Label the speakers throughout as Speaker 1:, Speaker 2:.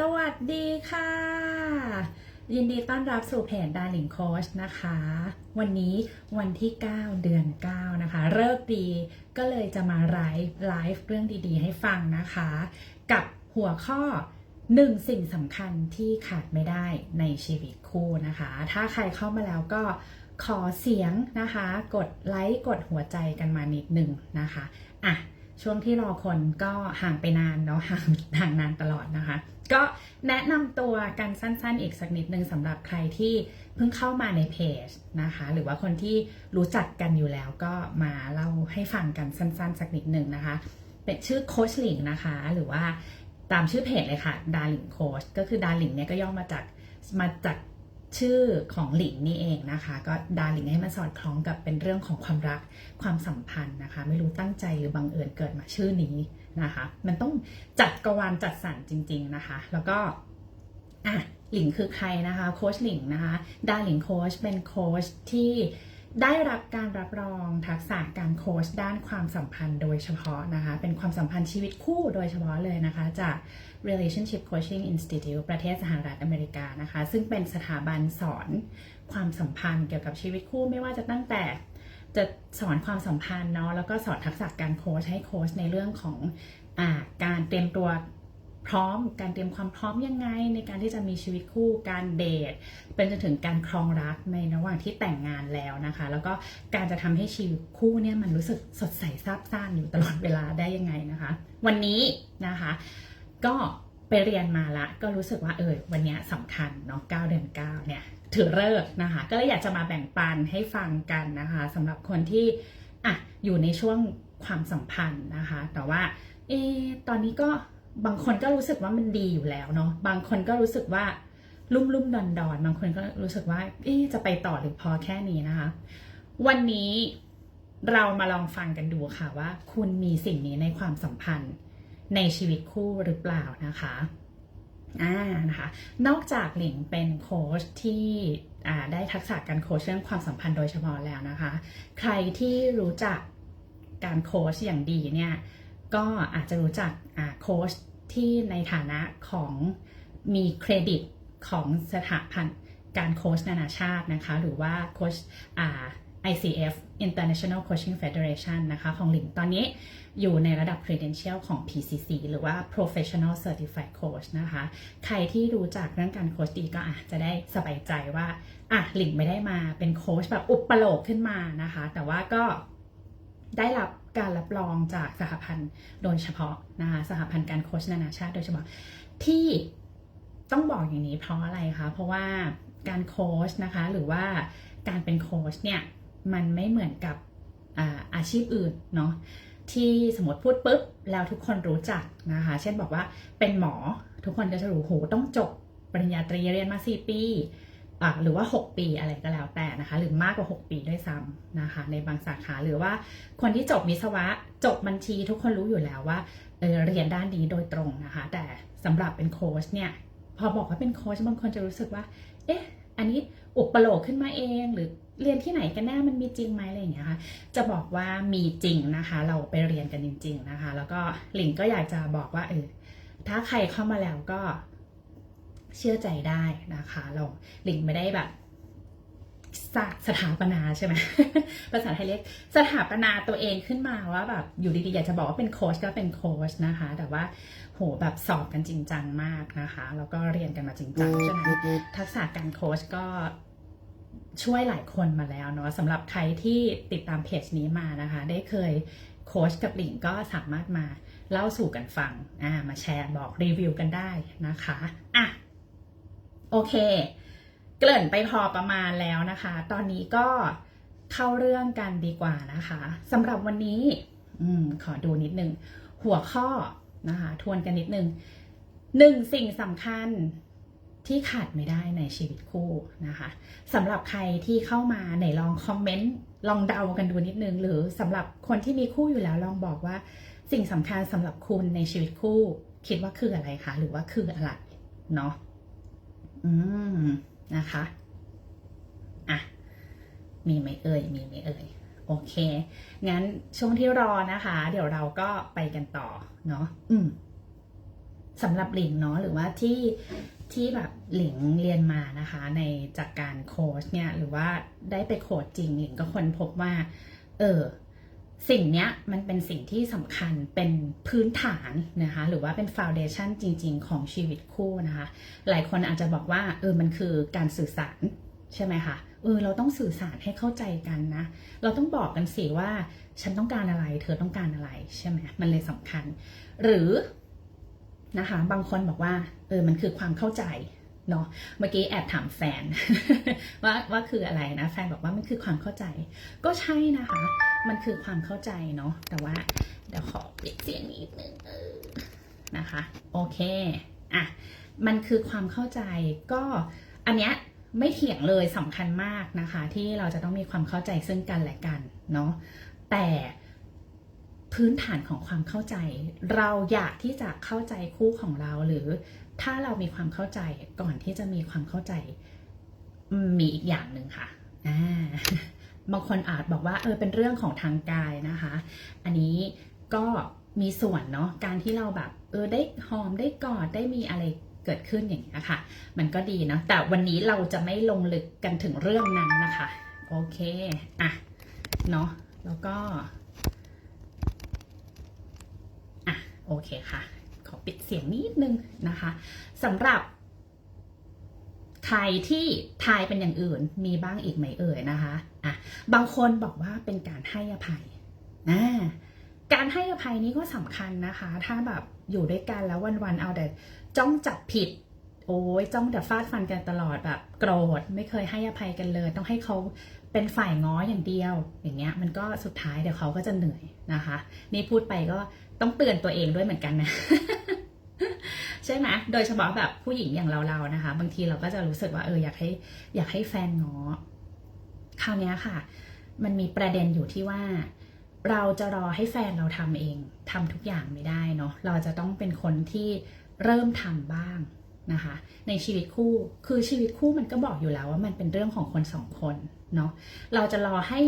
Speaker 1: สวัสดีค่ะ ยินดีต้อนรับสู่เพจดาริงโคชนะคะ วันนี้วันที่ 9 เดือน 9 นะคะ เลิกดีก็เลยจะมาไลฟ์ไลฟ์เรื่องดีๆ ให้ฟังนะคะ กับหัวข้อหนึ่งสิ่งสำคัญที่ขาดไม่ได้ในชีวิตคู่นะคะ ถ้าใครเข้ามาแล้วก็ขอเสียงนะคะ กดไลค์กดหัวใจกันมานิดหนึ่งนะคะอะ ช่วงที่รอคนก็ห่างไปนานเนาะห่างห่างนานตลอดนะคะ ก็แนะนำตัวกันสั้นๆ อีกสักนิดนึงสำหรับใครที่เพิ่งเข้ามาในเพจนะคะ หรือว่าคนที่รู้จักกันอยู่แล้วก็มาเล่าให้ฟังกันสั้นๆ สักนิดนึงนะคะ เป็นชื่อโคชหลิงนะคะ หรือว่าตามชื่อเพจเลยค่ะดาหลิงโคชก็คือดาหลิงเนี่ยก็ย่อมาจากมาจาก ชื่อของหลิงนี่เองนะคะ ก็ดาหลิงให้มันสอดคล้องกับเป็นเรื่องของความรักความสัมพันธ์นะคะ ไม่รู้ตั้งใจหรือบังเอิญเกิดมาชื่อนี้นะคะ มันต้องจัดกวานจัดสรรจริง ๆนะคะ แล้วก็อะหลิงคือใครนะคะโคชหลิงนะคะดาหลิงโคชเป็นโคชที่ ได้รับการรับรองทักษะการโค้ชด้านความสัมพันธ์โดยเฉพาะนะคะ เป็นความสัมพันธ์ชีวิตคู่โดยเฉพาะเลยนะคะ จาก Relationship Coaching Institute ประเทศสหรัฐอเมริกานะคะ ซึ่งเป็นสถาบันสอนความสัมพันธ์เกี่ยวกับชีวิตคู่ไม่ว่าจะตั้งแต่จะสอนความสัมพันธ์เนาะแล้วก็สอนทักษะการโค้ชให้โค้ชในเรื่องของอการเตรียมตัว พร้อมการเตรียมความพร้อมยังไง ในการที่จะมีชีวิตคู่การเดทเป็นจนถึงการครองรักในระหว่างที่แต่งงานแล้วนะคะ แล้วก็การจะทำให้ชีวิตคู่เนี่ยมันรู้สึกสดใสซาบซ่านอยู่ตลอดเวลาได้ยังไงนะคะ วันนี้นะคะ ก็ไปเรียนมาละก็รู้สึกว่าเออวันนี้สำคัญเนาะ9เดือน9เนี่ยถือเลิกนะคะ ก็เลยอยากจะมาแบ่งปันให้ฟังกันนะคะสำหรับคนที่อะอยู่ในช่วงความสัมพันธ์นะคะ แต่ว่าเออตอนนี้ก็ บางคนก็รู้สึกว่ามันดีอยู่แล้วเนาะบางคนก็รู้สึกว่าลุ่มลุ่มดอนดอนบางคนก็รู้สึกว่าเอ๊จะไปต่อหรือพอแค่นี้นะคะ วันนี้เรามาลองฟังกันดูค่ะว่า คุณมีสิ่งนี้ในความสัมพันธ์ในชีวิตคู่หรือเปล่านะคะอ่านะคะนอกจากหลิงเป็นโค้ชที่อ่าได้ทักษะการโค้ชเรื่องความสัมพันธ์โดยเฉพาะแล้วนะคะ ใครที่รู้จักการโค้ชอย่างดีเนี่ย ก็อาจจะรู้จักโค้ชที่ในฐานะของมีเครดิตของสถาพันธ์การโค้ชนานาชาตินะคะ หรือว่าโค้ช ICF International Coaching Federation นะคะของหลิงตอนนี้อยู่ในระดับ credential ของ PCC หรือว่า Professional Certified Coach นะคะ ใครที่รู้จักเรื่องการโค้ชดีก็อาจจะได้สบายใจว่าอะหลิงไม่ได้มาเป็นโค้ชแบบอุปโลกขึ้นมานะคะ แต่ว่าก็ได้รับ การรับรองจากสหพันธ์โดยเฉพาะนะคะสหพันธ์การโค้ชนานาชาติโดยเฉพาะที่ต้องบอกอย่างนี้เพราะอะไรคะ เพราะว่าการโค้ชนะคะ หรือว่าการเป็นโค้ชเนี่ย มันไม่เหมือนกับอาอาชีพอื่นเนาะที่สมมติพูดปุ๊บ แล้วทุกคนรู้จักนะคะ เช่นบอกว่าเป็นหมอทุกคนก็จะรู้โหต้องจบปริญญาตรีเรียนมา 4 ปี หรือว่า 6 ปีอะไรก็แล้วแต่นะคะ หรือมากกว่า 6 ปีด้วยซ้ำนะคะ ในบางสาขาหรือว่าคนที่จบวิศวะจบบัญชี ทุกคนรู้อยู่แล้วว่าเเรียนด้านนี้โดยตรงนะคะ แต่สำหรับเป็นโค้ชเนี่ยพอบอกว่าเป็นโค้ชบางคนจะรู้สึกว่า เอ๊ะ อันนี้อุปโลกขึ้นมาเองหรือเรียนที่ไหนกันแน่มันมีจริงไหมอะไรอย่างเงี้ยค่ะ จะบอกว่ามีจริงนะคะ เราไปเรียนกันจริง ๆนะคะ แล้วก็หลิงก็อยากจะบอกว่าเออถ้าใครเข้ามาแล้วก็ เชื่อใจได้นะคะเราหลิงไม่ได้แบบสะสถาปนาใช่ไหมภาษาไทยเรียกสถาปนาตัวเองขึ้นมาว่าแบบอยู่ดีๆอยากจะบอกว่าเป็นโค้ชก็เป็นโค้ชนะคะ แต่ว่าโหแบบสอบกันจริงจังมากนะคะ แล้วก็เรียนกันมาจริงจังฉะนั้นทักษะการโค้ชก็ช่วยหลายคนมาแล้วเนาะสำหรับใครที่ติดตามเพจนี้มานะคะ ได้เคยโค้ชกับหลิงก็สามารถมาเล่าสู่กันฟังอ่ามาแชร์บอกรีวิวกันได้นะคะอะ โอเค เกริ่นไปพอประมาณแล้วนะคะ ตอนนี้ก็เข้าเรื่องกันดีกว่านะคะสำหรับวันนี้อมขอดูนิดนึง หัวข้อนะคะ ทวนกันนิดนึงหนึ่งสิ่งสำคัญที่ขาดไม่ได้ในชีวิตคู่นะคะสำหรับใครที่เข้ามาไหนลองคอมเมนต์ลองเดากันดูนิดนึง หรือสำหรับคนที่มีคู่อยู่แล้วลองบอกว่าสิ่งสำคัญสำหรับคุณในชีวิตคู่ คิดว่าคืออะไรคะหรือว่าคืออะไรเนาะ อืม นะคะ อะ มีไหมเอ่ย มีไหมเอ่ย โอเค งั้นช่วงที่รอนะคะ เดี๋ยวเราก็ไปกันต่อ เนาะ อืมสำหรับหลิงเนาะหรือว่าที่ที่แบบหลิงเรียนมานะคะ ในจากการโค้ชเนี่ยหรือว่าได้ไปโค้ชจริงหลิงก็ค้นพบว่า เออ สิ่งนี้มันเป็นสิ่งที่สำคัญเป็นพื้นฐานนะคะ หรือว่าเป็นฟ u n เดชันจริง ๆ ของชีวิตคู่นะคะ หลายคนอาจจะบอกว่าเออมันคือการสื่อสารใช่ไหมคะเออเราต้องสื่อสารให้เข้าใจกันนะ เราต้องบอกกันสิว่า ฉันต้องการอะไร เธอต้องการอะไรใช่ไหมมันเลยสำคัญ หรือนะคะ บางคนบอกว่าเออมันคือความเข้าใจ เนาะเมื่อกี้แอบถามแฟนว่าว่าคืออะไรนะแฟนบอกว่ามันคือความเข้าใจ ก็ใช่นะคะ มันคือความเข้าใจเนาะแต่ว่าเดี๋ยวขอปิดเสียงนิดนึงนะคะ โอเคอะมันคือความเข้าใจก็อันเนี้ยไม่เถียงเลยสำคัญมากนะคะ ที่เราจะต้องมีความเข้าใจซึ่งกันและกันเนาะแต่พื้นฐานของความเข้าใจ เราอยากที่จะเข้าใจคู่ของเราหรือ ถ้าเรามีความเข้าใจก่อนที่จะมีความเข้าใจมีอีกอย่างหนึ่งค่ะบางคนอาจบอกว่าเออเป็นเรื่องของทางกายนะคะ อันนี้ก็มีส่วนเนาะการที่เราแบบเออได้หอมได้กอดได้มีอะไรเกิดขึ้นอย่างเงี้ยค่ะ มันก็ดีเนาะแต่วันนี้เราจะไม่ลงลึกกันถึงเรื่องนั้นนะคะ โอเคอะเนาะแล้วก็อะโอเคค่ะ ขอปิดเสียงนิดนึงนะคะสำหรับ ใครที่ทายเป็นอย่างอื่นมีบ้างอีกไหมเอ่ยนะคะอะบางคนบอกว่าเป็นการให้อภัยอ่าการให้อภัยนี้ก็สำคัญนะคะ ถ้าแบบอยู่ด้วยกันแล้ววันๆเอาแต่จ้องจับผิดโอ้ยจ้องแต่ฟาดฟันกันตลอดแบบโกรธไม่เคยให้อภัยกันเลย ต้องให้เขาเป็นฝ่ายง้ออย่างเดียว อย่างเงี้ยมันก็สุดท้ายเดี๋ยวเขาก็จะเหนื่อยนะคะ นี่พูดไปก็ ต้องเตือนตัวเองด้วยเหมือนกันนะใช่ไหมโดยเฉพาะแบบผู้หญิงอย่างเราๆนะคะ บางทีเราก็จะรู้สึกว่าเอออยากให้อยากให้แฟนง้อคราวนี้ค่ะ มันมีประเด็นอยู่ที่ว่า เราจะรอให้แฟนเราทำเองทำทุกอย่างไม่ได้เนาะเราจะต้องเป็นคนที่เริ่มทำบ้างนะคะ ในชีวิตคู่คือชีวิตคู่มันก็บอกอยู่แล้วว่ามันเป็นเรื่องของคนสองคนเนาะเราจะรอให้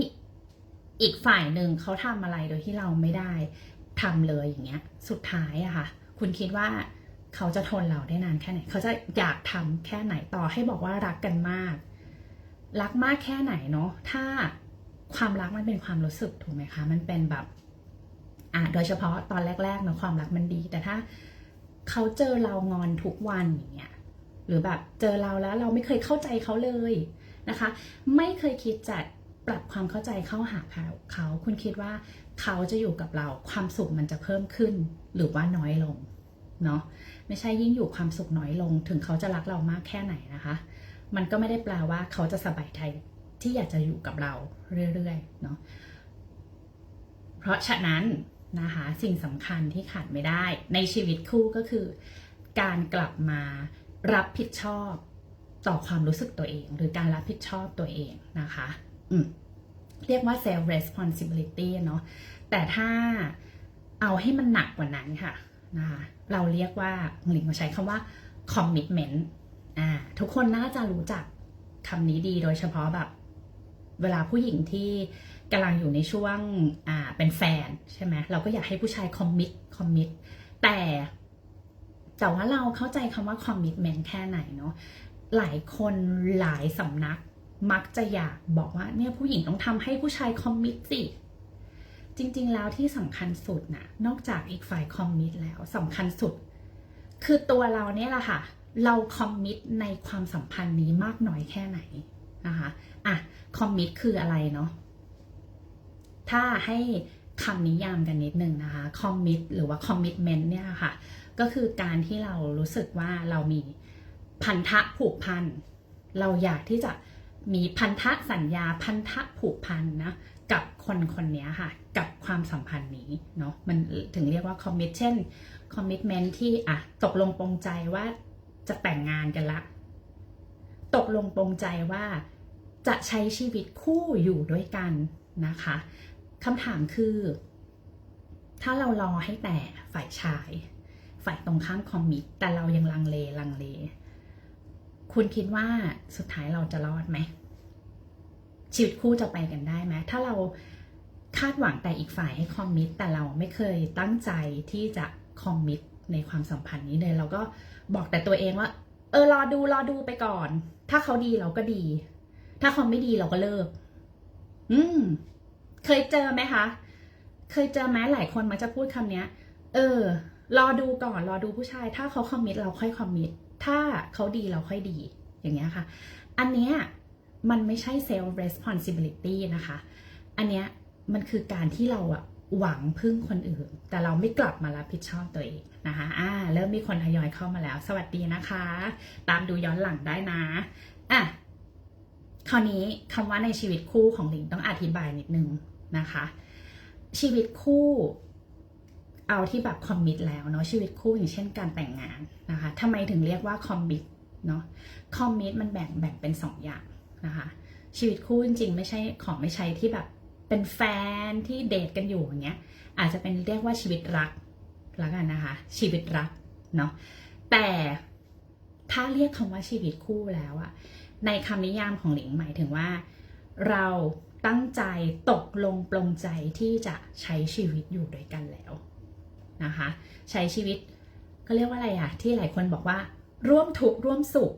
Speaker 1: อีกฝ่ายหนึ่งเขาทำอะไรโดยที่เราไม่ได้ ทำเลยอย่างเงี้ย สุดท้ายอะค่ะ คุณคิดว่าเขาจะทนเราได้นานแค่ไหน เขาจะอยากทำแค่ไหนต่อให้บอกว่ารักกันมาก รักมากแค่ไหนเนาะ ถ้าความรักมันเป็นความรู้สึกถูกไหมคะ มันเป็นแบบอะโดยเฉพาะตอนแรกๆเนาะความรักมันดี แต่ถ้าเขาเจอเรางอนทุกวันอย่างเงี้ย หรือแบบเจอเราแล้วเราไม่เคยเข้าใจเขาเลยนะคะ ไม่เคยคิดจะ ปรับความเข้าใจเข้าหาเขาเขาคุณคิดว่าเขาจะอยู่กับเราความสุขมันจะเพิ่มขึ้น หรือว่าน้อยลงเนาะไม่ใช่ยิ่งอยู่ความสุขน้อยลง ถึงเขาจะรักเรามากแค่ไหนนะคะ มันก็ไม่ได้แปลว่าเขาจะสบายใจที่อยากจะอยู่กับเราเรื่อยๆเนาะเพราะฉะนั้นนะคะสิ่งสำคัญที่ขาดไม่ได้ ในชีวิตคู่ก็คือ การกลับมารับผิดชอบต่อความรู้สึกตัวเอง หรือการรับผิดชอบตัวเองนะคะ เรียกว่า self responsibility เนาะแต่ถ้าเอาให้มันหนักกว่านั้นค่ะนะคะเราเรียกว่าหลิงมาใช้คำว่า commitment อ่าทุกคนน่าจะรู้จักคำนี้ดีโดยเฉพาะแบบ เวลาผู้หญิงที่กำลังอยู่ในช่วงอ่าเป็นแฟนใช่ไหมเราก็อยากให้ผู้ชาย commit commit แต่แต่ว่าเราเข้าใจคำว่า commitment แค่ไหนเนาะหลายคนหลายสำนัก มักจะอยากบอกว่าเนี่ยผู้หญิงต้องทำให้ผู้ชาย commit สิจริง ๆ แล้วที่สำคัญสุดนะนอกจากอีกฝ่ายคอมมิตแล้วสำคัญสุด คือตัวเราเนี่ยแหละค่ะ เราคอมมิตในความสัมพันธ์นี้มากน้อยแค่ไหนนะคะอะคอมมิตคืออะไรเนาะถ้าให้คำนิยามกันนิดนึงนะคะคอมมิตหรือว่าคอมมิตเมนต์เนี่ยค่ะ ก็คือการที่เรารู้สึกว่าเรามีพันธะผูกพัน เราอยากที่จะ มีพันธะสัญญาพันธะผูกพันนะกับคนคนนี้ค่ะ กับความสัมพันธ์นี้เนาะมันถึงเรียกว่าคอมมิชเช่นคอมมิชเมนที่อะตกลงปรงใจว่าจะแต่งงานกันละ ตกลงปรงใจว่าจะใช้ชีวิตคู่อยู่ด้วยกันนะคะคำถามคือ ถ้าเรารอให้แต่ฝ่ายชาย ฝ่ายตรงข้ามคอมมิตแต่เรายังลังเลลังเล คุณคิดว่าสุดท้ายเราจะรอดไหมชีวิตคู่จะไปกันได้ไหมถ้าเราคาดหวังแต่อีกฝ่ายให้คอมมิตแต่เราไม่เคยตั้งใจที่จะคอมมิตในความสัมพันธ์นี้เลยเราก็บอกแต่ตัวเองว่า เออรอดูรอดูไปก่อน ถ้าเขาดีเราก็ดี ถ้าเขาไม่ดีเราก็เลิก อืม เคยเจอไหมคะ เคยเจอไหมหลายคนมักจะพูดคำนี้เออ รอดูก่อน รอดูผู้ชาย ถ้าเขาคอมมิตเราค่อยคอมมิต ถ้าเขาดีเราค่อยดีอย่างเงี้ยค่ะ อันเนี้ยมันไม่ใช่ self responsibility นะคะ อันเนี้ยมันคือการที่เราอะหวังพึ่งคนอื่น แต่เราไม่กลับมารับผิดชอบตัวเองนะคะอ่าเริ่มมีคนทยอยเข้ามาแล้ว สวัสดีนะคะ ตามดูย้อนหลังได้นะอะคราวนี้คำว่าในชีวิตคู่ของหลิงต้องอธิบายนิดนึงนะคะ ชีวิตคู่ เอาที่แบบคอมมิตแล้วเนาะชีวิตคู่อย่างเช่นการแต่งงานนะคะทำไมถึงเรียกว่าคอมมิตเนาะคอมมิตมันแบ่งแบ่งเป็นสองอย่างนะคะ ชีวิตคู่จริงๆ ไม่ใช่ของไม่ใช่ที่แบบเป็นแฟนที่เดทกันอยู่อย่างเงี้ยอาจจะเป็นเรียกว่าชีวิตรักแล้วกันนะคะ ชีวิตรักเนาะแต่ถ้าเรียกคำว่าชีวิตคู่แล้วอะในคำนิยามของหลิงหมายถึงว่า เราตั้งใจตกลงปลงใจที่จะใช้ชีวิตอยู่ด้วยกันแล้ว นะคะ ใช้ชีวิตก็เรียกว่าอะไรอะที่หลายคนบอกว่า ร่วมทุกข์ร่วมสุข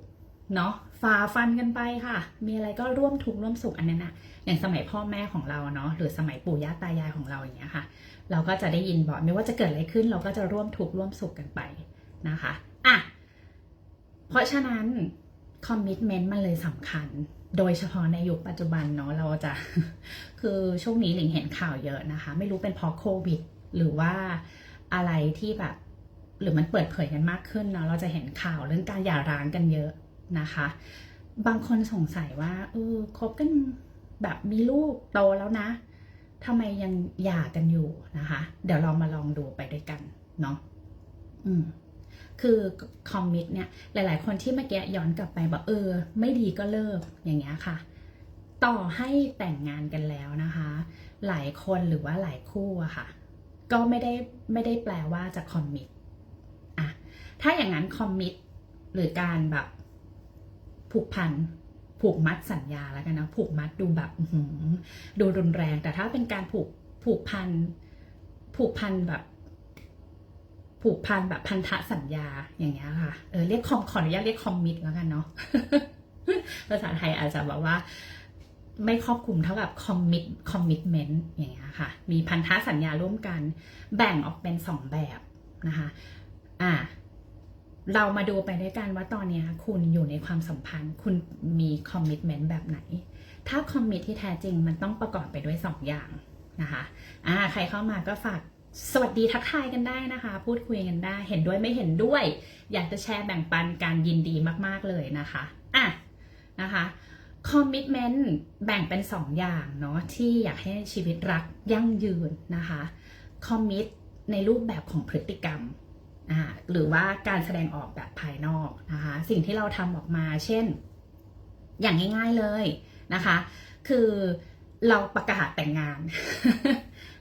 Speaker 1: เนาะฝ่าฟันกันไปค่ะ มีอะไรก็ร่วมทุกข์ร่วมสุขอันนั้นอะอย่างสมัยพ่อแม่ของเราเนาะหรือสมัยปู่ย่าตายายของเราอย่างเงี้ยค่ะ เราก็จะได้ยินบอกไม่ว่าจะเกิดอะไรขึ้น เราก็จะร่วมทุกข์ร่วมสุขกันไปนะคะอะเพราะฉะนั้นคอมมิชเมนต์มันเลยสำคัญ โดยเฉพาะในยุคปัจจุบันเนาะเราจะคือช่วงนี้หลิงเห็นข่าวเยอะนะคะ ไม่รู้เป็นเพราะโควิด หรือว่า อะไรที่แบบ หรือมันเปิดเผยกันมากขึ้นเนาะเราจะเห็นข่าวเรื่องการหย่าร้างกันเยอะนะคะ บางคนสงสัยว่าเออคบกันแบบมีลูกโตแล้วนะทำไมยังหย่ากันอยู่นะคะ เดี๋ยวเรามาลองดูไปด้วยกันเนาะอืมคือคอมมิตเนี่ยหลาย ๆ คนที่เมื่อกี้ย้อนกลับไปบอกเออ ไม่ดีก็เลิกอย่างเงี้ยค่ะ ต่อให้แต่งงานกันแล้วนะคะ หลายคนหรือว่าหลายคู่อะค่ะ ก็ไม่ได้ไม่ได้แปลว่าจะคอมมิตอะถ้าอย่างนั้นคอมมิตหรือการแบบผูกพันผูกมัดสัญญาแล้วกันนะผูกมัดดูแบบอื้อหือดูรุนแรง แต่ถ้าเป็นการผูกผูกพันผูกพันแบบ ผูกพันแบบพันธะสัญญาอย่างเงี้ยค่ะเออเรียกคอมขออนุญาตเรียกคอมมิตแล้วกันเนาะภาษาไทยอาจจะแบบว่า ไม่ครอบคลุมเท่ากับคอมมิตคอมมิตเมนต์อย่างเงี้ยค่ะ มีพันธะสัญญาร่วมกันแบ่งออกเป็นสองแบบนะคะ อ่า เรามาดูไปด้วยกันว่าตอนนี้คุณอยู่ในความสัมพันธ์ คุณมีคอมมิตเมนต์แบบไหน ถ้าคอมมิตที่แท้จริงมันต้องประกอบไปด้วยสองอย่างนะคะ อ่า ใครเข้ามาก็ฝากสวัสดีทักทายกันได้นะคะ พูดคุยกันได้ เห็นด้วยไม่เห็นด้วย อยากจะแชร์แบ่งปันการยินดีมาก ๆเลยนะคะ อะนะคะ คอมมิ t เมนต์แบ่งเป็น 2 อย่างเนาะที่อยากให้ชีวิตรักยั่งยืนนะคะคอมมิ t ในรูปแบบของพฤติกรรมหรือว่าการแสดงออกแบบภายนอกนะคะสิ่งที่เราทำออกมาเช่น อย่างง่ายๆเลยนะคะ คือเราประกาศแต่งงาน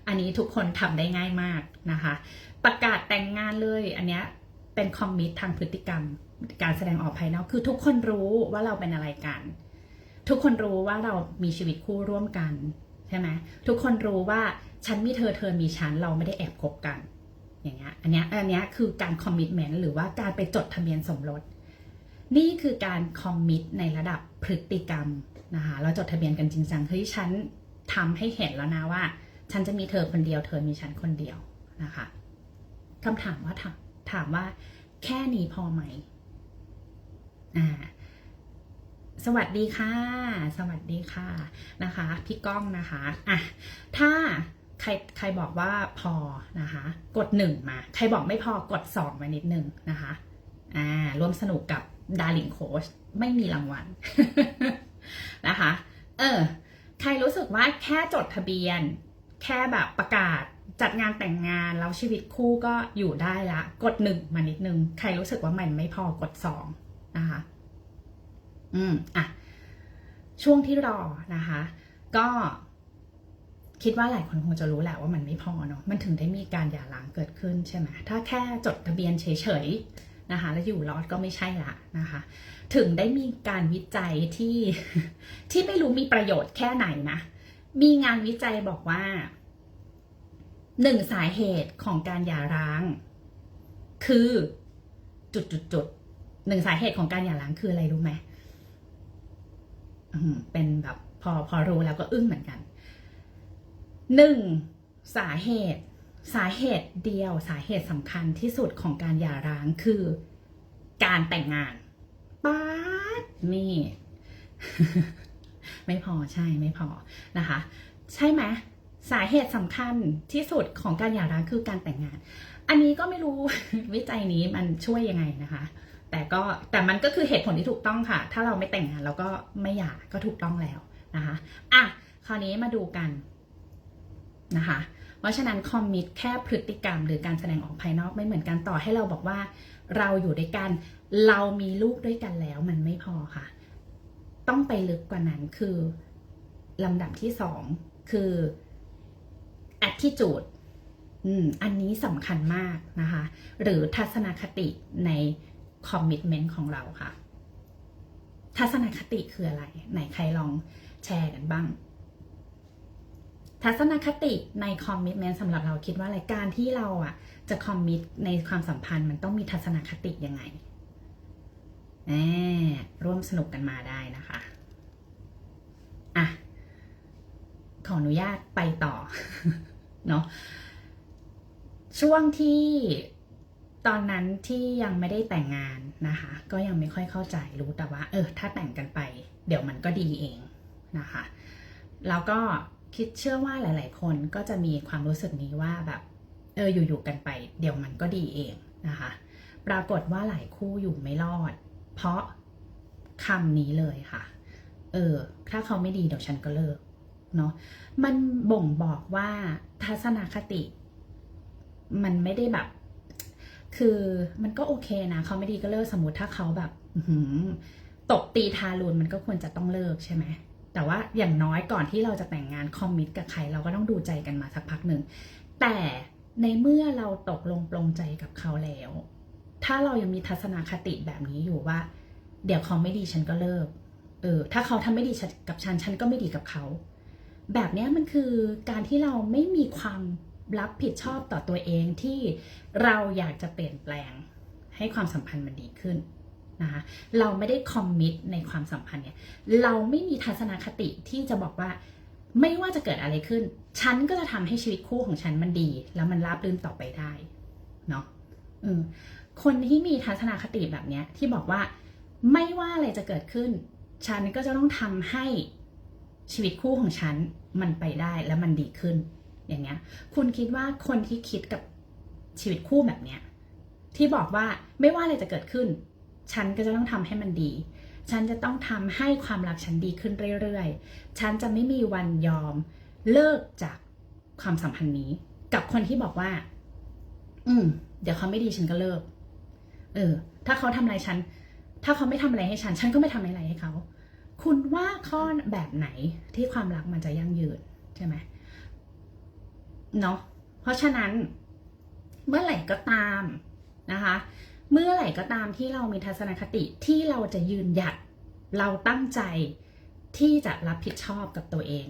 Speaker 1: อันนี้ทุกคนทำได้ง่ายมากนะคะ ประกาศแต่งงานเลย อันเนี้ยเป็นคอมมิตทางพฤติกรรม การแสดงออกภายนอกคือทุกคนรู้ว่าเราเป็นอะไรกัน ทุกคนรู้ว่าเรามีชีวิตคู่ร่วมกันใช่ไหมทุกคนรู้ว่าฉันมีเธอเธอมีฉันเราไม่ได้แอบคบกัน อย่างเงี้ยอันเนี้ยอันเนี้ยคือการคอมมิตเมนต์หรือว่าการไปจดทะเบียนสมรส นี่คือการคอมมิตในระดับพฤติกรรมนะคะเราจดทะเบียนกันจริงจังเฮ้ยฉันทำให้เห็นแล้วนะว่า ฉันจะมีเธอคนเดียวเธอมีฉันคนเดียวนะคะคำถามว่าถามถามว่าแค่นี้พอไหมอ่า สวัสดีค่ะ สวัสดีค่ะนะคะ พี่ก้องนะคะอะถ้าใครใครบอกว่าพอนะคะ กดหนึ่งมา ใครบอกไม่พอกดสองมานิดหนึ่งนะคะอ่าร่วมสนุกกับดาริงโคชไม่มีรางวัลนะคะ เออ ใครรู้สึกว่าแค่จดทะเบียน แค่แบบประกาศจัดงานแต่งงานแล้วชีวิตคู่ก็อยู่ได้ละ กดหนึ่งมานิดนึง ใครรู้สึกว่ามันไม่พอกดสองนะคะ อืมอะช่วงที่รอนะคะ ก็คิดว่าหลายคนคงจะรู้แหละว่ามันไม่พอเนาะมันถึงได้มีการหย่าร้างเกิดขึ้นใช่ไหมถ้าแค่จดทะเบียนเฉยๆนะคะ แล้วอยู่รอดก็ไม่ใช่ละนะคะ ถึงได้มีการวิจัยที่ที่ไม่รู้มีประโยชน์แค่ไหนนะ มีงานวิจัยบอกว่าหนึ่งสาเหตุของการหย่าร้าง คือจุดจุดจุดหนึ่งสาเหตุของการหย่าร้างคืออะไรรู้ไหมอืม เป็นแบบพอพอรู้แล้วก็อึ้งเหมือนกันหนึ่งสาเหตุ สาเหตุเดียวสาเหตุสำคัญที่สุดของการหย่าร้างคือการแต่งงานป๊าดนี่ไม่พอใช่ไม่พอนะคะ ใช่ไหมสาเหตุสำคัญที่สุดของการหย่าร้างคือการแต่งงาน อันนี้ก็ไม่รู้วิจัยนี้มันช่วยยังไงนะคะ แต่ก็แต่มันก็คือเหตุผลที่ถูกต้องค่ะ ถ้าเราไม่แต่งงานเราก็ไม่หย่าก็ถูกต้องแล้วนะคะอะคราวนี้มาดูกันนะคะเพราะฉะนั้นคอมมิตแค่พฤติกรรม หรือการแสดงออกภายนอกไม่เหมือนกันต่อให้เราบอกว่า เราอยู่ด้วยกัน เรามีลูกด้วยกันแล้ว มันไม่พอค่ะ ต้องไปลึกกว่านั้นคือลำดับที่สองคือ attitude อืมอันนี้สำคัญมากนะคะ หรือทัศนคติใน คอมมิ t เมนต์ของเราค่ะ ทัศนคติคืออะไร ไหนใครลองแชร์กันบ้าง ทัศนคติในคอมมิ t เมนต์สำหรับเราคิดว่าอะไรการที่เราอะ จะคอมมิตในความสัมพันธ์มันต้องมีทัศนคติยังไงแหมร่วมสนุกกันมาได้นะคะอะขออนุญาตไปต่อเนาะช่วงที่ ตอนนั้นที่ยังไม่ได้แต่งงานนะคะ ก็ยังไม่ค่อยเข้าใจรู้แต่ว่า เออ ถ้าแต่งกันไป เดี๋ยวมันก็ดีเองนะคะ แล้วก็คิดเชื่อว่าหลาย ๆ คนก็จะมีความรู้สึกนี้ว่าแบบ เอออยู่ๆกันไป เดี๋ยวมันก็ดีเองนะคะ ปรากฏว่าหลายคู่อยู่ไม่รอด เพราะคำนี้เลยค่ะ เออ ถ้าเขาไม่ดีเดี๋ยวฉันก็เลิกเนาะมันบ่งบอกว่าทัศนคติ มันไม่ได้แบบ คือมันก็โอเคนะเขาไม่ดีก็เลิกสมมติถ้าเขาแบบตบตีทารุณมันก็ควรจะต้องเลิกใช่ไหมแต่ว่าอย่างน้อยก่อนที่เราจะแต่งงานคอมมิตกับใครเราก็ต้องดูใจกันมาสักพักหนึ่งแต่ในเมื่อเราตกลงปลงใจกับเขาแล้ว ถ้าเรายังมีทัศนคติแบบนี้อยู่ว่า เดี๋ยวเขาไม่ดีฉันก็เลิกเออถ้าเขาทำไม่ดีกับฉันฉันก็ไม่ดีกับเขา แบบนี้มันคือการที่เราไม่มีความ รับผิดชอบต่อตัวเองที่เราอยากจะเปลี่ยนแปลงให้ความสัมพันธ์มันดีขึ้นนะคะเราไม่ได้คอมมิตในความสัมพันธ์เนี่ยเราไม่มีทัศนคติที่จะบอกว่าไม่ว่าจะเกิดอะไรขึ้น ฉันก็จะทำให้ชีวิตคู่ของฉันมันดี แล้วมันราบรื่นต่อไปได้เนาะคนที่มีทัศนคติแบบเนี้ยที่บอกว่าไม่ว่าอะไรจะเกิดขึ้น ฉันก็จะต้องทำให้ชีวิตคู่ของฉันมันไปได้แล้วมันดีขึ้น อย่างเงี้ย คุณคิดว่าคนที่คิดกับชีวิตคู่แบบเนี้ยที่บอกว่าไม่ว่าอะไรจะเกิดขึ้น ฉันก็จะต้องทำให้มันดี ฉันจะต้องทำให้ความรักฉันดีขึ้นเรื่อยๆ ฉันจะไม่มีวันยอมเลิกจากความสัมพันธ์นี้ กับคนที่บอกว่า อืม เดี๋ยวเขาไม่ดีฉันก็เลิก เออ ถ้าเขาทำอะไรฉัน ถ้าเขาไม่ทำอะไรให้ฉัน ฉันก็ไม่ทำอะไรให้เขา คุณว่าข้อแบบไหนที่ความรักมันจะยั่งยืนใช่ไหม เนาะเพราะฉะนั้นเมื่อไหร่ก็ตามนะคะ เมื่อไหร่ก็ตามที่เรามีทัศนคติที่เราจะยืนหยัดเราตั้งใจที่จะรับผิดชอบกับตัวเอง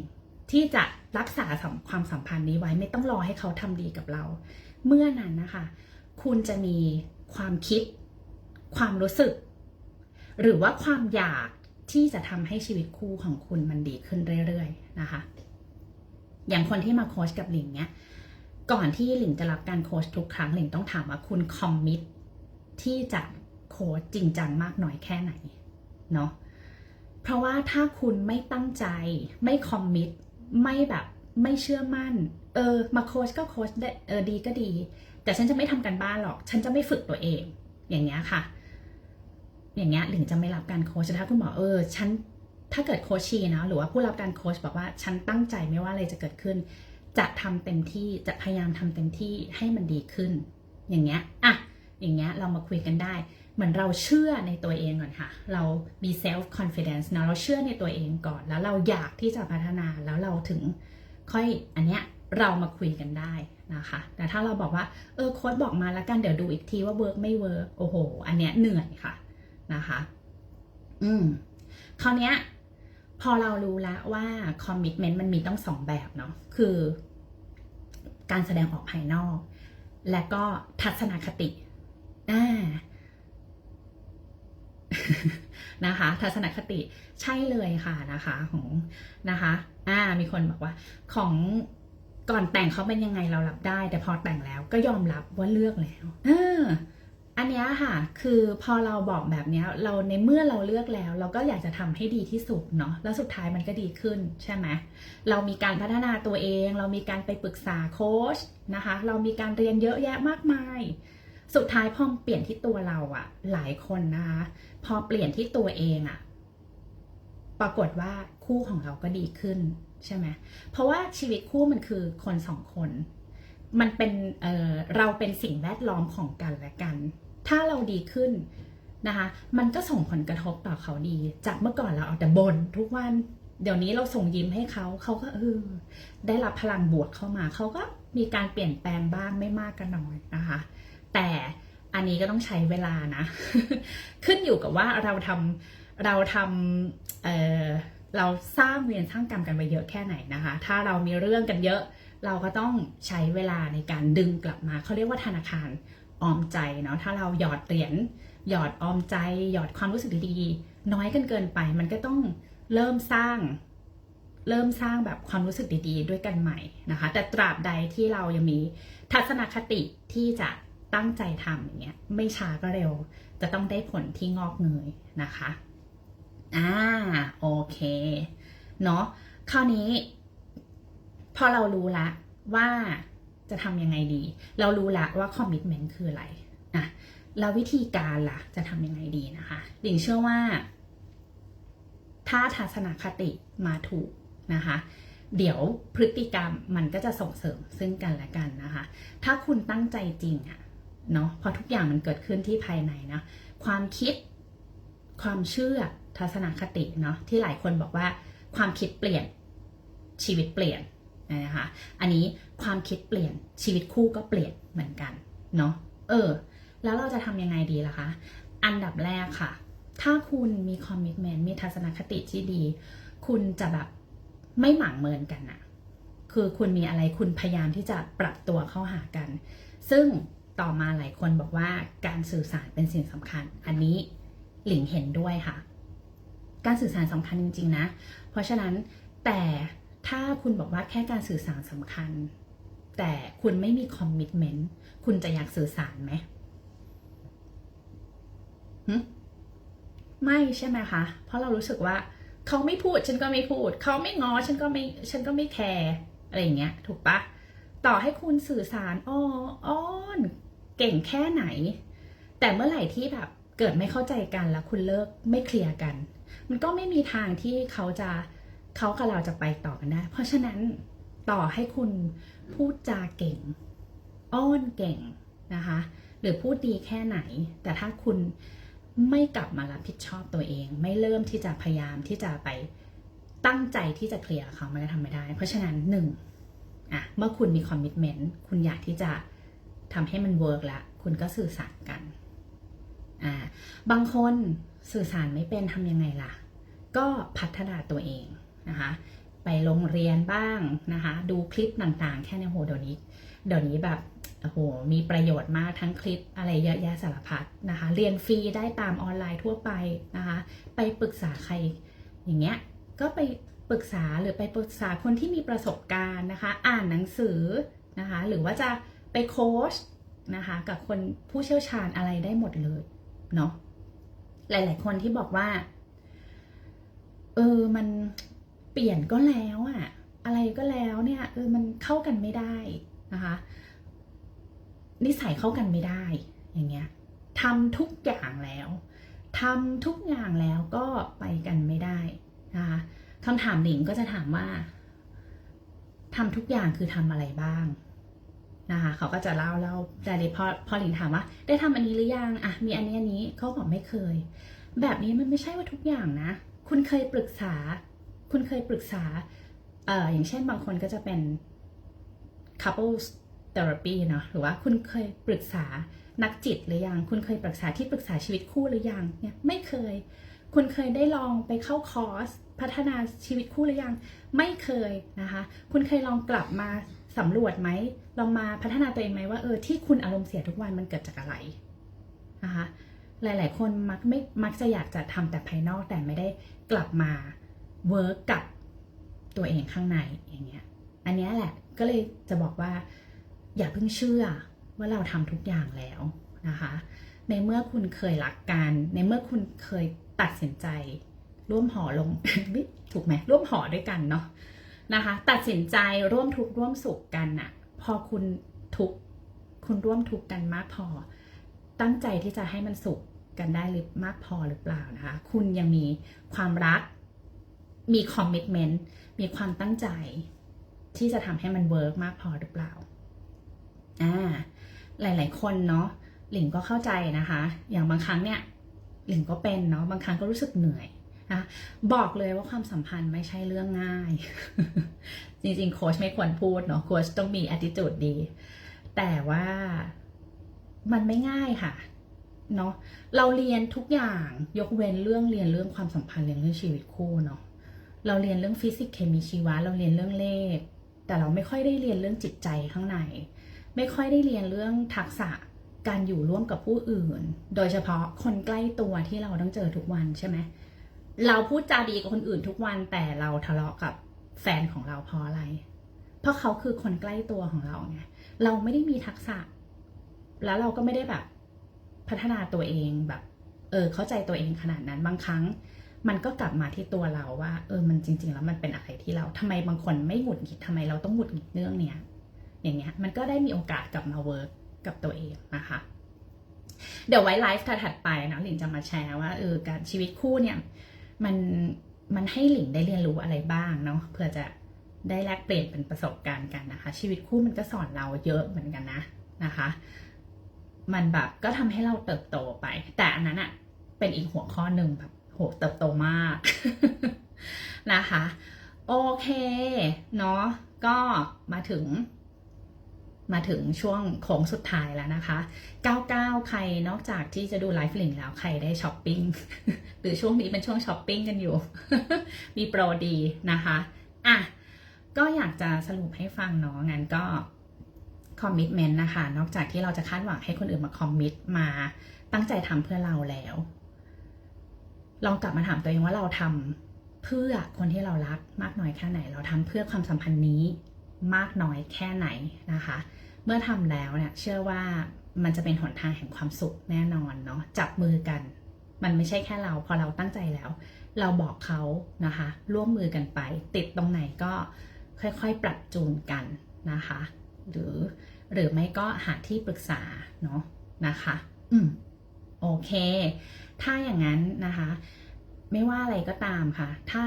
Speaker 1: ที่จะรักษาความสัมพันธ์นี้ไว้ไม่ต้องรอให้เขาทำดีกับเรา เมื่อนั้นนะคะ คุณจะมีความคิด ความรู้สึก หรือว่าความอยากที่จะทำให้ชีวิตคู่ของคุณมันดีขึ้นเรื่อยๆนะคะ อย่างคนที่มาโค้ชกับหลิงเนี้ยก่อนที่หลิงจะรับการโค้ชทุกครั้งหลิงต้องถามว่าคุณคอมมิตที่จะโค้ชจริงจังมากน้อยแค่ไหนเนาะเพราะว่าถ้าคุณไม่ตั้งใจไม่คอมมิตไม่แบบไม่เชื่อมั่น เออ มาโค้ชก็โค้ชได้เออดีก็ดี แต่ฉันจะไม่ทำกันบ้านหรอก ฉันจะไม่ฝึกตัวเอง อย่างเงี้ยค่ะ อย่างเงี้ยหลิงจะไม่รับการโค้ชแต่ถ้าคุณบอกเออ ฉัน ถ้าเกิดโคชชีนะหรือว่าผู้รับการโคชบอกว่าฉันตั้งใจไม่ว่าอะไรจะเกิดขึ้น จะทำเต็มที่จะพยายามทำเต็มที่ให้มันดีขึ้น อย่างเงี้ยอะอย่างเงี้ยเรามาคุยกันได้ เหมือนเราเชื่อในตัวเองก่อนค่ะ เรามี self confidence เนาะเราเชื่อในตัวเองก่อน แล้วเราอยากที่จะพัฒนาแล้วเราถึงค่อยอันเนี้ยเรามาคุยกันได้นะคะ แต่ถ้าเราบอกว่าเออโค้ดบอกมาแล้วกันเดี๋ยวดูอีกทีว่าเวิร์กไม่เวิร์กโอ้โห อันเนี้ยเหนื่อยค่ะนะคะ อืมคราวเนี้ย พอเรารู้แล้วว่าคอมมิชเมนต์มันมีต้องสองแบบเนาะคือการแสดงออกภายนอก และก็ทัศนคติอ่านะคะ ทัศนคติใช่เลยค่ะนะคะของนะคะอ่ามีคนบอกว่าของก่อนแต่งเขาเป็นยังไงเรารับได้ แต่พอแต่งแล้วก็ยอมรับว่าเลือกแล้ว เออ อันนี้ค่ะ คือพอเราบอกแบบนี้เราในเมื่อเราเลือกแล้ว เราก็อยากจะทำให้ดีที่สุดเนาะแล้วสุดท้ายมันก็ดีขึ้นใช่ไหมเรามีการพัฒนาตัวเอง เรามีการไปปรึกษาโค้ชนะคะ เรามีการเรียนเยอะแยะมากมาย สุดท้ายพอเปลี่ยนที่ตัวเราอะหลายคนนะคะพอเปลี่ยนที่ตัวเองอะปรากฏว่าคู่ของเราก็ดีขึ้นใช่ไหมเพราะว่าชีวิตคู่มันคือคนสองคนมันเป็นเเราเป็นสิ่งแวดล้อมของกันและกัน ถ้าเราดีขึ้นนะคะ มันก็ส่งผลกระทบต่อเขาดี จากเมื่อก่อนเราเอาแต่บน่นทุกวัน เดี๋ยวนี้เราส่งยิ้มให้เขา เขาก็เออได้รับพลังบวกเข้ามา เขาก็มีการเปลี่ยนแปลงบ้างไม่มากก็น้อยนะคะ แต่อันนี้ก็ต้องใช้เวลานะ ขึ้นอยู่กับว่าเราทำเราทำเออเราสร้างเวียนสร้างกรรมกันไปเยอะแค่ไหนนะคะ ถ้าเรามีเรื่องกันเยอะ เราก็ต้องใช้เวลาในการดึงกลับมา เขาเรียกว่าธนาคาร ออมใจเนาะถ้าเราหยอดเหรียญหยอดออมใจ หยอดความรู้สึกดีๆ น้อยกันเกินไป มันก็ต้องเริ่มสร้าง เริ่มสร้างแบบความรู้สึกดีๆ ด้วยกันใหม่นะคะ แต่ตราบใดที่เรายังมีทัศนคติที่จะตั้งใจทำอย่างเงี้ยไม่ช้าก็เร็ว จะต้องได้ผลที่งอกเงยนะคะอ่าโอเคเนาะคราวนี้ พอเรารู้ละว่า จะทำยังไงดี เรารู้ละว่าคอมมิชเมนต์คืออะไรอะแล้ววิธีการล่ะจะทำยังไงดีนะคะหลิงเชื่อว่า ถ้าทัศนคติมาถูกนะคะ เดี๋ยวพฤติกรรมมันก็จะส่งเสริมซึ่งกันและกันนะคะ ถ้าคุณตั้งใจจริงอะเนาะเพราะทุกอย่างมันเกิดขึ้นที่ภายในนะความคิดความเชื่อทัศนคติเนาะที่หลายคนบอกว่าความคิดเปลี่ยนชีวิตเปลี่ยน นะคะอันนี้ความคิดเปลี่ยนชีวิตคู่ก็เปลี่ยนเหมือนกันเนาะเออ แล้วเราจะทำยังไงดีล่ะคะ อันดับแรกค่ะ ถ้าคุณมีคอมมิชเมนต์มีทัศนคติที่ดี คุณจะแบบไม่หมางเมินกันนะคือคุณมีอะไรคุณพยายามที่จะปรับตัวเข้าหากัน ซึ่งต่อมาหลายคนบอกว่าการสื่อสารเป็นสิ่งสำคัญ อันนี้หลิงเห็นด้วยค่ะ การสื่อสารสำคัญจริง ๆ นะ เพราะฉะนั้นแต่ ถ้าคุณบอกว่าแค่การสื่อสารสำคัญ แต่คุณไม่มีคอมมิชเมนต์คุณจะอยากสื่อสารไหมไม่ใช่ไหมคะ เพราะเรารู้สึกว่า เขาไม่พูดฉันก็ไม่พูด เขาไม่งอฉันก็ไม่ฉันก็ไม่แคร์อะไรอย่างเงี้ย ถูกปะต่อให้คุณสื่อสารอ้ออ้อนเก่งแค่ไหน แต่เมื่อไหร่ที่แบบเกิดไม่เข้าใจกันแล้วคุณเลิกไม่เคลียร์กัน มันก็ไม่มีทางที่เขาจะ เขากับเราจะไปต่อกันได้เพราะฉะนั้นต่อให้คุณพูดจาเก่ง อ้อนเก่งนะคะ หรือพูดดีแค่ไหน แต่ถ้าคุณไม่กลับมารับผิดชอบตัวเอง ไม่เริ่มที่จะพยายามที่จะไปตั้งใจที่จะเคลียร์เขามันก็ทำไม่ได้ เพราะฉะนั้นหนึ่งอะเมื่อคุณมีคอมมิชเมนต์คุณอยากที่จะทำให้มันเวิร์กแล้วคุณก็สื่อสารกันอ่าบางคนสื่อสารไม่เป็นทำยังไงล่ะ ก็พัฒนาตัวเอง นะคะ ไปโรงเรียนบ้างนะคะ ดูคลิปต่างๆ แค่ในโหเดี๋ยวนี้ เดี๋ยวนี้แบบโอ้โห มีประโยชน์มากทั้งคลิปอะไรเยอะแยะสารพัดนะคะ เรียนฟรีได้ตามออนไลน์ทั่วไปนะคะ ไปปรึกษาใครอย่างเงี้ย ก็ไปปรึกษาหรือไปปรึกษาคนที่มีประสบการณ์นะคะ อ่านหนังสือนะคะ หรือว่าจะไปโค้ชนะคะ กับคนผู้เชี่ยวชาญอะไรได้หมดเลยเนาะ หลาย ๆ คนที่บอกว่า เออ มัน เปลี่ยนก็แล้วอะอะไรก็แล้วเนี่ยเออมันเข้ากันไม่ได้นะคะนิสัยเข้ากันไม่ได้ อย่างเงี้ยทำทุกอย่างแล้วทำทุกอย่างแล้วก็ไปกันไม่ได้นะคะคำถามหลิงก็จะถามว่าทำทุกอย่างคือทำอะไรบ้างนะคะเขาก็จะเล่าเล่าแต่เดี๋ยพอพอหลิงถามว่า ได้ทำอันนี้หรือยังอะมีอันนี้อันนี้เขาบอกไม่เคย แบบนี้มันไม่ใช่ว่าทุกอย่างนะ คุณเคยปรึกษา คุณเคยปรึกษาเอ่ออย่างเช่นบางคนก็จะเป็น couples therapy เนาะหรือว่าคุณเคยปรึกษานักจิตหรือยัง คุณเคยปรึกษาที่ปรึกษาชีวิตคู่หรือยังเนี่ยไม่เคย คุณเคยได้ลองไปเข้าคอร์ส พัฒนาชีวิตคู่หรือยัง ไม่เคยนะคะ คุณเคยลองกลับมาสำรวจไหมลองมาพัฒนาตัวเองไหมว่าเออที่คุณอารมณ์เสียทุกวันมันเกิดจากอะไรนะคะหลาย ๆ คนมักไม่มักจะอยากจะทำแต่ภายนอกแต่ไม่ได้กลับมา เวิร์กกับตัวเองข้างในอย่างเงี้ย อันนี้แหละก็เลยจะบอกว่า อย่าเพิ่งเชื่อว่าเราทำทุกอย่างแล้วนะคะ ในเมื่อคุณเคยรักกัน ในเมื่อคุณเคยตัดสินใจ ร่วมหอลงถูกไหมร่วมหอด้วยกันเนาะนะคะ ตัดสินใจร่วมทุกข์ร่วมสุขกันน่ะพอคุณทุกคุณร่วมทุกข์กันมากพอ ตั้งใจที่จะให้มันสุขกันได้หรือมากพอหรือเปล่านะคะ คุณยังมีความรัก มีคอมมิชเมนต์มีความตั้งใจ ที่จะทำให้มันเวิร์กมากพอหรือเปล่าอ่าหลาย ๆ คนเนาะหลิงก็เข้าใจนะคะ อย่างบางครั้งเนี่ยหลิงก็เป็นเนาะบางครั้งก็รู้สึกเหนื่อยนะบอกเลยว่าความสัมพันธ์ไม่ใช่เรื่องง่าย จริง ๆ โค้ชไม่ควรพูดเนาะโค้ชต้องมี attitude ดี แต่ว่ามันไม่ง่ายค่ะเนาะเราเรียนทุกอย่างยกเว้นเรื่องเรียนเรื่องความสัมพันธ์เรียนเรื่องชีวิตคู่เนาะ เราเรียนเรื่องฟิสิกส์เคมีชีวะเราเรียนเรื่องเลข แต่เราไม่ค่อยได้เรียนเรื่องจิตใจข้างใน ไม่ค่อยได้เรียนเรื่องทักษะการอยู่ร่วมกับผู้อื่น โดยเฉพาะคนใกล้ตัวที่เราต้องเจอทุกวันใช่ไหมเราพูดจาดีกับคนอื่นทุกวันแต่เราทะเลาะกับแฟนของเราเพราะอะไร เพราะเขาคือคนใกล้ตัวของเราไงเราไม่ได้มีทักษะ แล้วเราก็ไม่ได้แบบ พัฒนาตัวเองแบบ เออเข้าใจตัวเองขนาดนั้นบางครั้ง มันก็กลับมาที่ตัวเราว่า เออมันจริง ๆ แล้วมันเป็นอะไรที่เราทำไมบางคนไม่หงุดหงิดทำไมเราต้องหงุดหงิดเรื่องเนี้ยอย่างเงี้ยมันก็ได้มีโอกาสกลับมาเวิร์กกับตัวเองนะคะ เดี๋ยวไว้ไลฟ์ถัดไปนะหลินจะมาแชร์ว่าเออการชีวิตคู่เนี่ยมันมันให้หลิงได้เรียนรู้อะไรบ้างเนาะเพื่อจะได้แลกเปลี่ยนเป็นประสบการณ์กันนะคะ ชีวิตคู่มันก็สอนเราเยอะเหมือนกันนะนะคะ มันแบบก็ทำให้เราเติบโตไป แต่อันนั้นอะเป็นอีกหัวข้อหนึ่งแบบ หเติบโตมาก นะคะ โอเค เนาะก็มาถึง มาถึงช่วงโค้งสุดท้ายแล้วนะคะ 99 ใครนอกจากที่จะดูไลฟ์ลิงแล้วใครได้ช้อปปิ้ง หรือช่วงนี้เป็นช่วงช้อปปิ้งกันอยู่ มีโปรดีนะคะ อะ ก็อยากจะสรุปให้ฟังเนาะงั้นก็คอมมิชเมนต์นะคะ นอกจากที่เราจะคาดหวังให้คนอื่นมาคอมมิตมาตั้งใจทำเพื่อเราแล้ว ลองกลับมาถามตัวเองว่าเราทำเพื่อคนที่เรารักมากน้อยแค่ไหน เราทำเพื่อความสัมพันธ์นี้มากน้อยแค่ไหนนะคะ เมื่อทำแล้วเนี่ยเชื่อว่ามันจะเป็นหนทางแห่งความสุขแน่นอนเนาะจับมือกัน มันไม่ใช่แค่เราพอเราตั้งใจแล้ว เราบอกเขานะคะ ร่วมมือกันไป ติดตรงไหนก็ค่อยๆ ปรับจูนกันนะคะ หรือหรือไม่ก็หาที่ปรึกษาเนาะนะคะ อืม โอเค ถ้าอย่างนั้นนะคะ ไม่ว่าอะไรก็ตามค่ะ ถ้า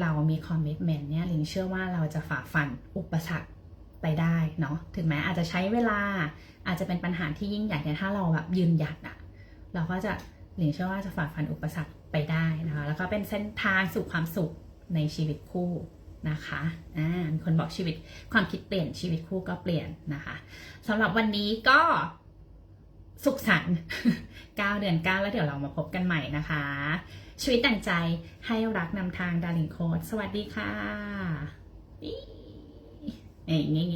Speaker 1: เรามีคอมมิชเมนต์เนี่ยลิงเชื่อว่าเราจะฝ่าฟันอุปสรรคไปได้เนาะถึงแม้อาจจะใช้เวลาอาจจะเป็นปัญหาที่ยิ่งใหญ่แต่ถ้าเราแบบยืนหยัดอะเราก็จะหลิงเชื่อว่าจะฝ่าฟันอุปสรรคไปได้นะคะแล้วก็เป็นเส้นทางสู่ความสุขในชีวิตคู่นะคะอ่ามีคนบอกชีวิตความคิดเปลี่ยนชีวิตคู่ก็เปลี่ยนนะคะสำหรับวันนี้ก็ สุขสันต์9เดือน 9 แล้วเดี๋ยวเรามาพบกันใหม่นะคะ ชีวิตแต่งใจให้รักนำทางดาริงโค้ดสวัสดีค่ะนี่นี่